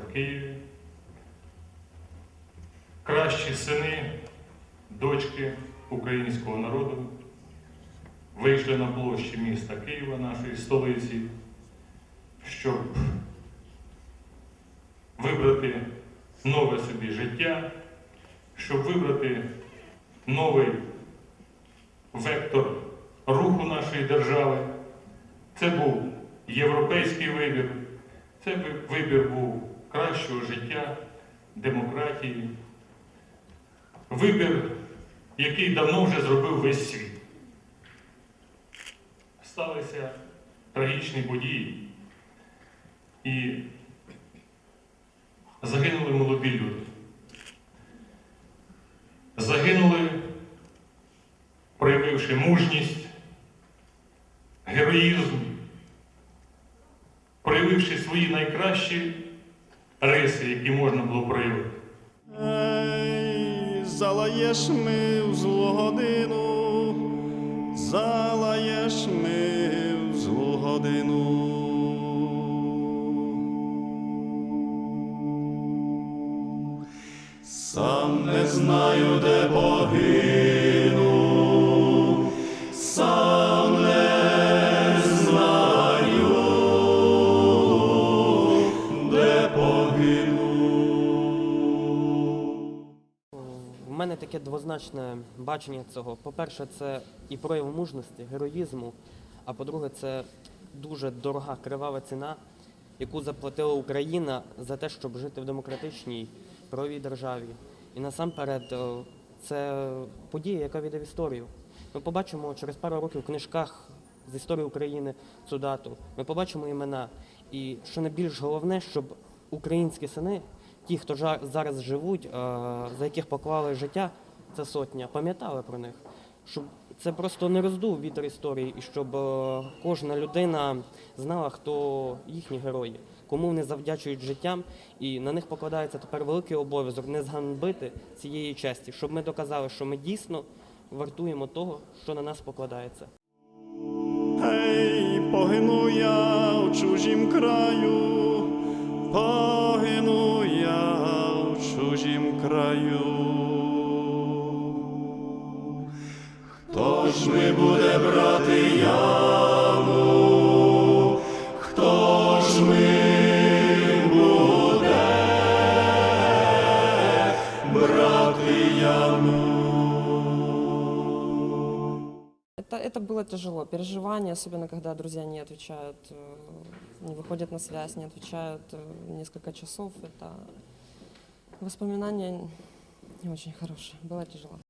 Києві. Кращі сини, дочки українського народу вийшли на площі міста Києва, нашої столиці, щоб вибрати нове собі життя, щоб вибрати новий вектор руху нашої держави. Це був європейський вибір, це вибір був кращого життя, демократії, вибір, який давно вже зробив весь світ. Сталися трагічні події і загинули молоді люди. Загинули, проявивши мужність, героїзм, проявивши свої найкращі риси, які можна було проявити. Ей, залаєш ми в злу годину, залаєш ми в злу годину. Сам не знаю, де погину, мене таке двозначне бачення цього. По-перше, це і прояв мужності, героїзму. А по-друге, це дуже дорога кривава ціна, яку заплатила Україна за те, щоб жити в демократичній правовій державі. І насамперед, це подія, яка війде в історію. Ми побачимо через пару років в книжках з історії України цю дату. Ми побачимо імена. І що найбільш головне, щоб українські сини, ті, хто зараз живуть, е, за яких поклали життя, це сотня, пам'ятали про них. Щоб це просто не роздув вітер історії, і щоб е, кожна людина знала, хто їхні герої, кому вони завдячують життям, і на них покладається тепер великий обов'язок не зганбити цієї честі, щоб ми доказали, що ми дійсно вартуємо того, що на нас покладається. Гей, погину я в чужім краю, буде брати яму? Хто ж ми буде брати яму? Это, это было тяжело. Переживания, особенно когда друзья не отвечают, э, не выходят на связь, не отвечают э, несколько часов. Это воспоминания не очень хорошие. Было тяжело.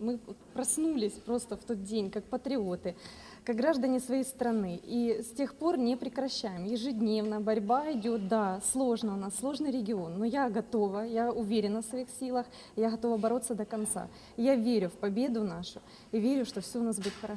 Мы проснулись просто в тот день, как патриоты, как граждане своей страны. И с тех пор не прекращаем. Ежедневно борьба идет. Да, сложно у нас, сложный регион. Но я готова, я уверена в своих силах, я готова бороться до конца. Я верю в победу нашу и верю, что все у нас будет хорошо.